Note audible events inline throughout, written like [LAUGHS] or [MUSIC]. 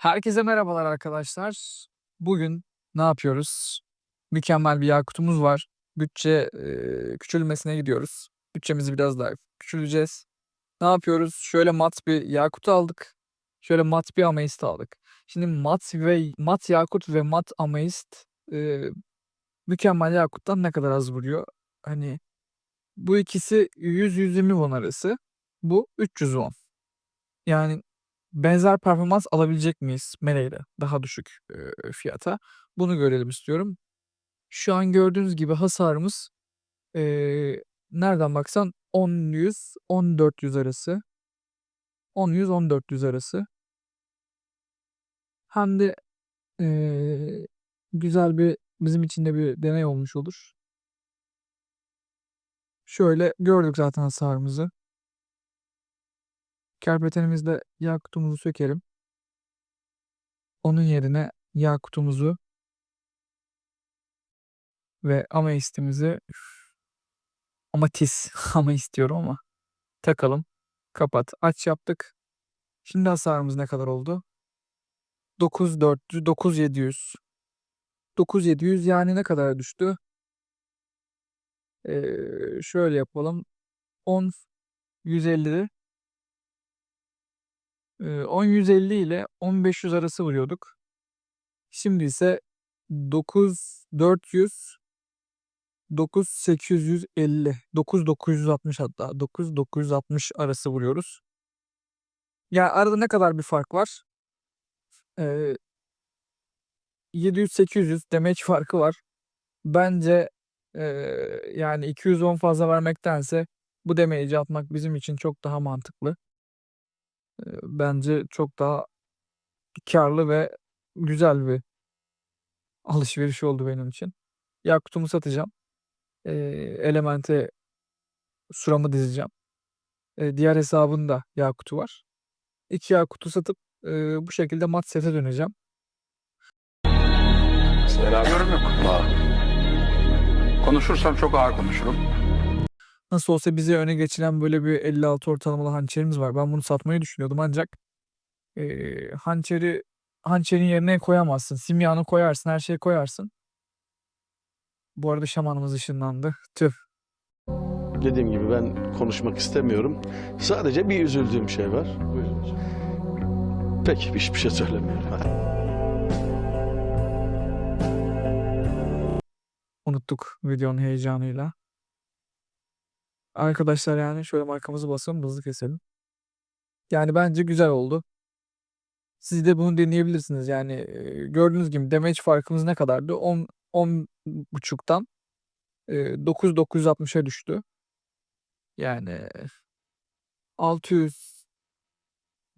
Herkese merhabalar arkadaşlar. Bugün ne yapıyoruz? Mükemmel bir yakutumuz var. Bütçe eee, küçülmesine gidiyoruz. Bütçemizi biraz daha küçüleceğiz. Ne yapıyoruz? Şöyle mat bir yakut aldık. Şöyle mat bir ameist aldık. Şimdi mat ve mat yakut ve mat ameist eee, mükemmel yakuttan ne kadar az vuruyor? Hani bu ikisi 100-120 won arası. Bu 300 won. Yani benzer performans alabilecek miyiz meleğiyle daha düşük eee, fiyata? Bunu görelim istiyorum. Şu an gördüğünüz gibi hasarımız eee, nereden baksan 10-100, 10-400 arası. 10-100, 10-400 arası. Hem de eee, güzel bir bizim için de bir deney olmuş olur. Şöyle gördük zaten hasarımızı. Kerpetenimizde yakutumuzu sökelim. Onun yerine yakutumuzu ve ameistimizi amatis [LAUGHS] ama istiyorum ama takalım. Kapat. Aç yaptık. Şimdi hasarımız ne kadar oldu? 9400, 9700. 9700 yani ne kadar düştü? Eee, şöyle yapalım. 10 150 eee, 10 150 ile 1500 arası vuruyorduk. Şimdi ise 9400 9850 9960 hatta 9960 arası vuruyoruz. Ya arada ne kadar bir fark var? Eee 700-800 damage farkı var. Bence eee, yani 210 fazla vermektense bu damage'i atmak bizim için çok daha mantıklı. Bence çok daha kârlı ve güzel bir alışveriş oldu benim için. Yakutumu satacağım. Eee, Element'e suramı dizeceğim. Eee, diğer hesabın da yakutu var. 2 yakutu satıp eee, bu şekilde mat sete döneceğim. Selam. Yorum yok. Konuşursam çok ağır konuşurum. Nasıl olsa bize öne geçiren böyle bir 56 ortalamalı hançerimiz var. Ben bunu satmayı düşünüyordum ancak eee, hançeri hançerin yerine koyamazsın. Simyağını koyarsın, her şeyi koyarsın. Bu arada şamanımız ışınlandı. Tüh. Dediğim gibi ben konuşmak istemiyorum. Sadece bir üzüldüğüm şey var. Buyurun hocam. Peki hiçbir şey söylemiyorum. Hadi. Unuttuk videonun heyecanıyla. Arkadaşlar yani şöyle markamızı basalım hızlı keselim. Yani bence güzel oldu. Siz de bunu deneyebilirsiniz. Yani gördüğünüz gibi damage farkımız ne kadardı? 10 10 buçuktan eee 9960'a düştü. Yani 600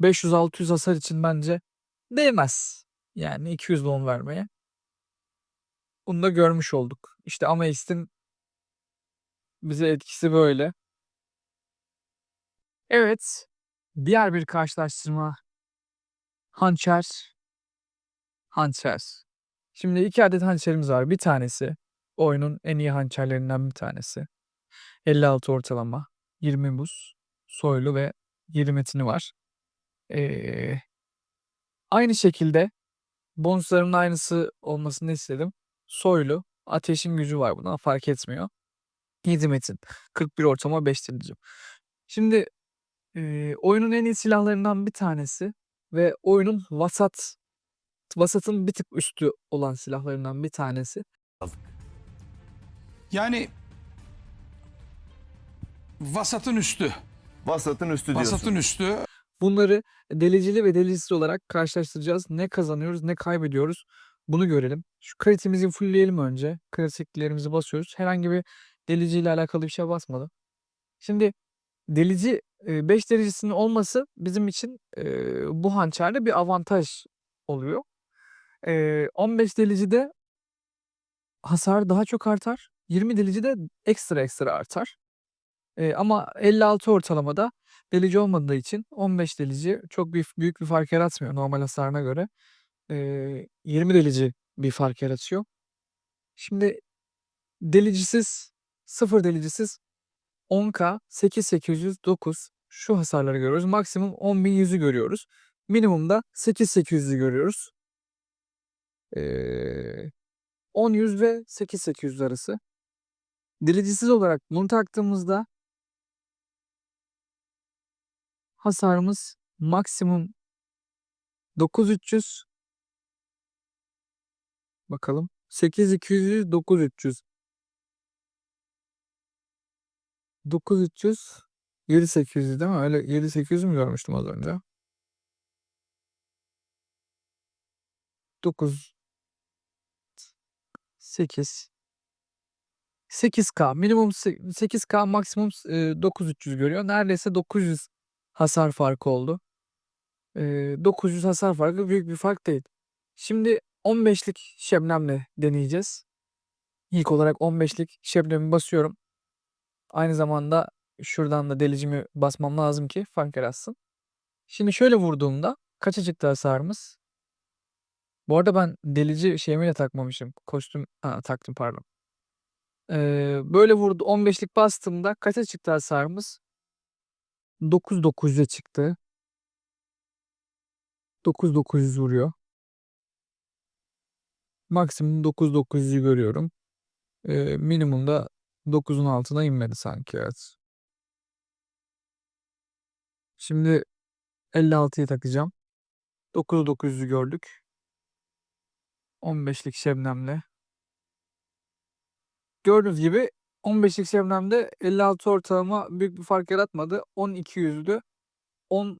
500-600 hasar için bence değmez. Yani 200 won vermeye. Bunu da görmüş olduk. İşte Ameist'in bize etkisi böyle. Evet. Diğer bir karşılaştırma. Hançer. Hançer. Şimdi iki adet hançerimiz var. Bir tanesi oyunun en iyi hançerlerinden bir tanesi. 56 ortalama. 20 buz. Soylu ve 20 metini var. Ee, aynı şekilde bonuslarımın aynısı olmasını istedim. Soylu. Ateşin gücü var buna fark etmiyor. 7 metin. 41 ortalama 5 delicim. Şimdi eee, oyunun en iyi silahlarından bir tanesi ve oyunun vasat vasatın bir tık üstü olan silahlarından bir tanesi. Yani vasatın üstü. Vasatın üstü diyorsun. Vasatın üstü. Bunları delicili ve delicisiz olarak karşılaştıracağız. Ne kazanıyoruz, ne kaybediyoruz. Bunu görelim. Şu kritimizi fullleyelim önce. Kritiklerimizi basıyoruz. Herhangi bir deliciyle alakalı bir şey basmadım. Şimdi delici 5 derecesinin olması bizim için bu hançerde bir avantaj oluyor. Eee 15 delicide hasar daha çok artar. 20 delicide ekstra ekstra artar. Ama 56 ortalamada delici olmadığı için 15 delici çok bir büyük bir fark yaratmıyor normal hasarına göre. Eee, 20 delici bir fark yaratıyor. Şimdi delicisiz, 0 delicisiz 10K, 8800, 9 şu hasarları görüyoruz. Maksimum 10.100'ü görüyoruz. Minimumda 8800'ü görüyoruz. Ee, 10-100 ve 8800 arası. Delicisiz olarak bunu taktığımızda hasarımız maksimum 9300 bakalım 8200 9300 9300 7800 değil mi? Öyle 7800 mü görmüştüm az önce? 9 8 8K minimum se- 8K maksimum e, 9300 görüyor. Neredeyse 900 hasar farkı oldu. E, 900 hasar farkı büyük bir fark değil. Şimdi 15'lik şebnemle deneyeceğiz. İlk olarak 15'lik şebnemi basıyorum. Aynı zamanda şuradan da delicimi basmam lazım ki fark yaratsın. Şimdi şöyle vurduğumda kaça çıktı hasarımız? Bu arada ben delici şeyimi de takmamışım. Kostüm ha, taktım pardon. Ee, böyle vurdu 15'lik bastığımda kaça çıktı hasarımız? 9900'e çıktı. 9900 vuruyor. Maksimum 9900'ü görüyorum. Ee, minimumda 9'un altına inmedi sanki evet. Şimdi 56'yı takacağım. 9900'ü gördük. 15'lik şebnemle. Gördüğünüz gibi 15'lik şebnemde 56 ortalama büyük bir fark yaratmadı. 1200'dü. 10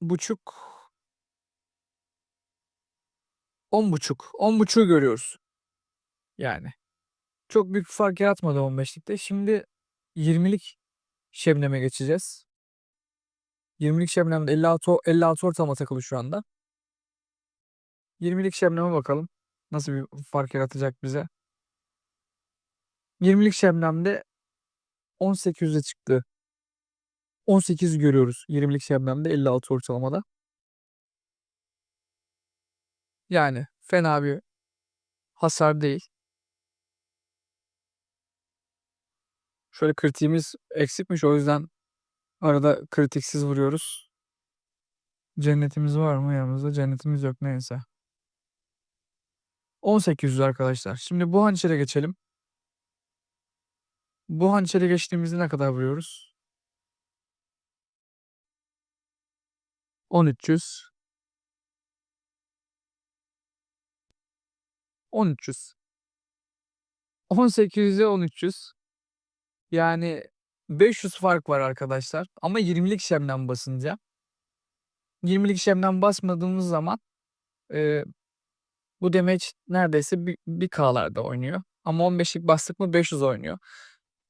buçuk 10 buçuk 10 buçuğu görüyoruz. Yani. Çok büyük bir fark yaratmadı 15'likte. Şimdi 20'lik şebneme geçeceğiz. 20'lik şebnemde 56, o- 56 ortalama takılı şu anda. 20'lik şebneme bakalım. Nasıl bir fark yaratacak bize. 20'lik şebnemde 18'e çıktı. 18 görüyoruz 20'lik şebnemde 56 ortalamada. Yani fena bir hasar değil. Şöyle kritiğimiz eksikmiş o yüzden arada kritiksiz vuruyoruz. Cennetimiz var mı yanımızda? Cennetimiz yok neyse. 1800 arkadaşlar. Şimdi bu hançere geçelim. Bu hançere geçtiğimizde ne kadar vuruyoruz? 1300 1300 1800'e 1300 yani 500 fark var arkadaşlar ama 20'lik şemden basınca 20'lik şemden basmadığımız zaman e, bu demeç neredeyse bir, bir K'larda oynuyor ama 15'lik bastık mı 500 oynuyor.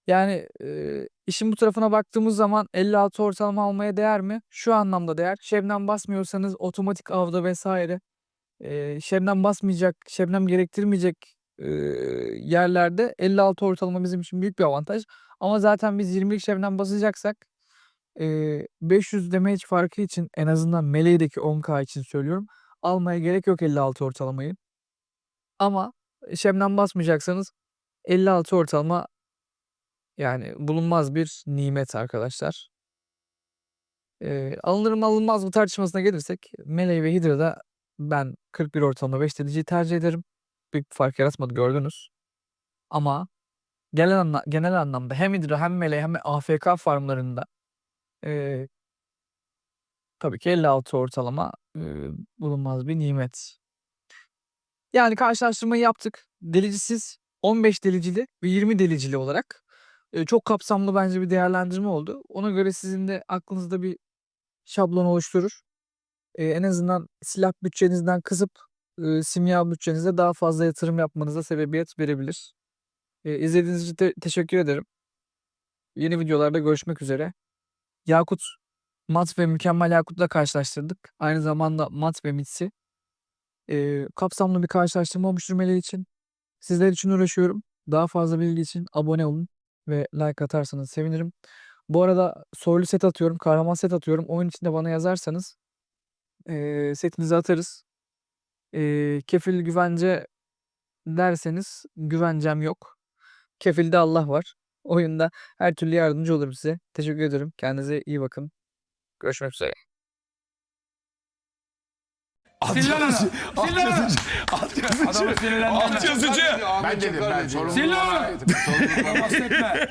Yani e, işin bu tarafına baktığımız zaman 56 ortalama almaya değer mi? Şu anlamda değer. Şebnem basmıyorsanız otomatik avda vesaire e, şebnem basmayacak, şebnem gerektirmeyecek e, yerlerde 56 ortalama bizim için büyük bir avantaj. Ama zaten biz 20'lik şebnem basacaksak e, 500 damage farkı için en azından meleğdeki 10k için söylüyorum. Almaya gerek yok 56 ortalamayı. Ama şebnem basmayacaksanız 56 ortalama yani bulunmaz bir nimet arkadaşlar. Eee, alınır mı alınmaz mı tartışmasına gelirsek Melee ve Hydra'da ben 41 ortalama 5 deliciyi tercih ederim. Büyük bir fark yaratmadı gördünüz. Ama genel, anla, genel anlamda hem Hydra hem Melee hem AFK farmlarında eee tabii ki 56 ortalama eee, bulunmaz bir nimet. Yani karşılaştırmayı yaptık. Delicisiz 15 delicili ve 20 delicili olarak. Eee, çok kapsamlı bence bir değerlendirme oldu. Ona göre sizin de aklınızda bir şablon oluşturur. Eee, en azından silah bütçenizden kısıp eee, simya bütçenize daha fazla yatırım yapmanıza sebebiyet verebilir. Eee, izlediğiniz için te- teşekkür ederim. Yeni videolarda görüşmek üzere. Yakut, mat ve mükemmel Yakut'la karşılaştırdık. Aynı zamanda mat ve mitsi. Eee, kapsamlı bir karşılaştırma oluşturmaları için sizler için uğraşıyorum. Daha fazla bilgi için abone olun ve like atarsanız sevinirim. Bu arada soylu set atıyorum, kahraman set atıyorum. Oyun içinde bana yazarsanız eee, setinizi atarız. Eee, kefil güvence derseniz güvencem yok. Kefilde Allah var. Oyunda her türlü yardımcı olurum size. Teşekkür ederim. Kendinize iyi bakın. Görüşmek üzere. Sil lan onu. Sil lan onu. Adamı sinirlendirme. Alt yazıcı. Ben dedim ben sorumluluğu Sil lan onu. Bahsetme.